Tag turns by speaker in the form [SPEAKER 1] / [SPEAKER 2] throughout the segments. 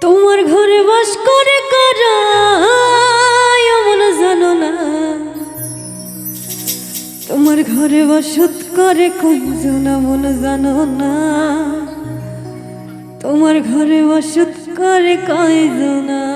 [SPEAKER 1] তোমার ঘরে বাস করে কারা? এমন জানো না। তোমার ঘরে বসত করে কয়জন মন জানো না। তোমার ঘরে বসত করে কয়জনা?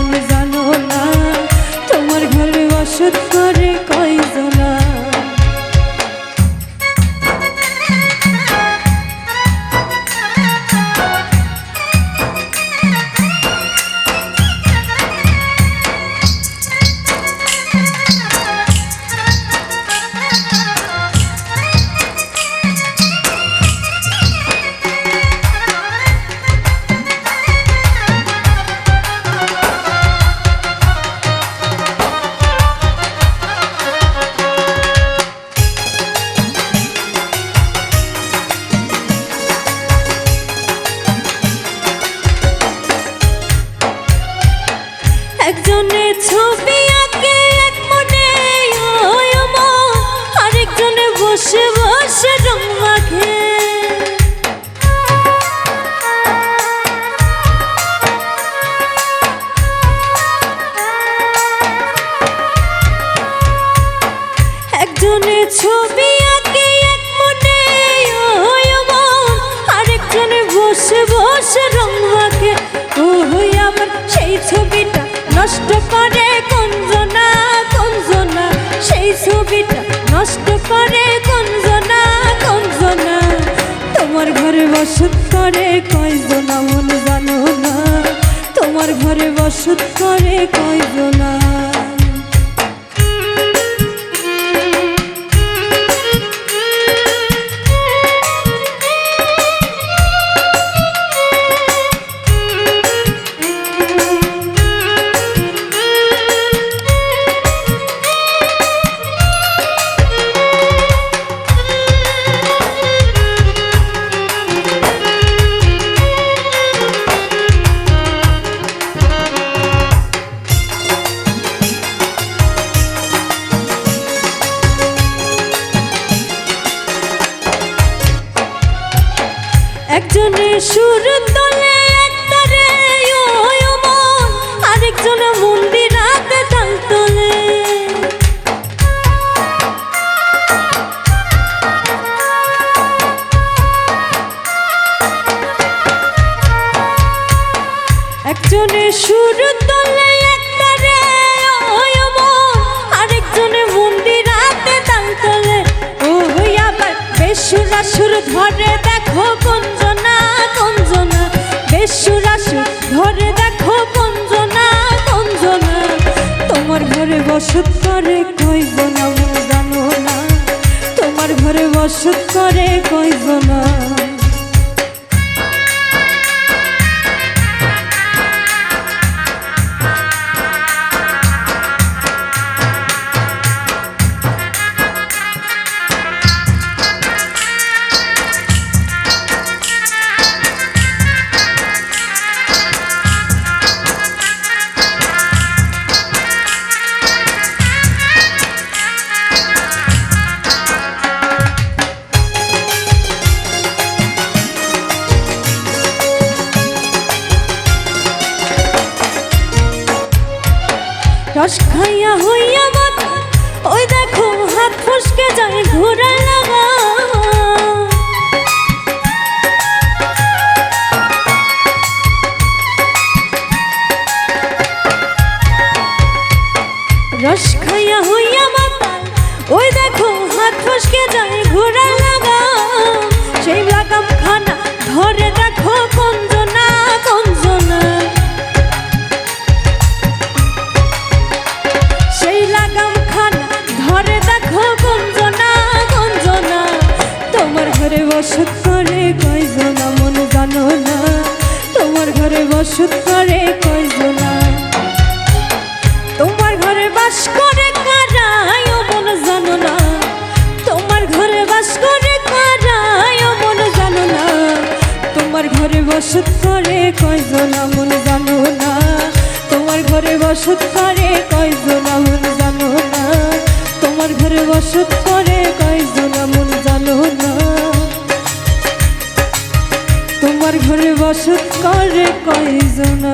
[SPEAKER 1] ছবি আরেকজনে বসে বসে রং করে কঞ্জনা কঞ্জনা। সেই ছবিটা নষ্ট করে কঞ্জনা কঞ্জনা। তোমার ঘরে বসত করে কয়জনা মন জানো না? তোমার ঘরে বসত করে কয়জনা? সুর তোলে একটারে ওই তাল তোলে। একজনে সুর তোলে একটারে ওই মন। আরেকজনে তাল। তোলে ও বেসুরা সুর ধরে, দেখো কঞ্জনা কঞ্জনা সুর ধরে দেখো কঞ্জনা কঞ্জনা তোমার ঘরে বসত করে কইব না জানো না। তোমার ঘরে বসত করে কয়জনা রস খাইয়া হইয়া মাথা ওই দেখো হাত ফসকে যায় ঘোরা লাগা। বসত করে কয়জন মন জানো না? তোমার ঘরে বসত করে কয়জন মন জানো না? তোমার ঘরে বসত করে কয়জন মন জানো না? তোমার ঘরে বসত করে কয়জনা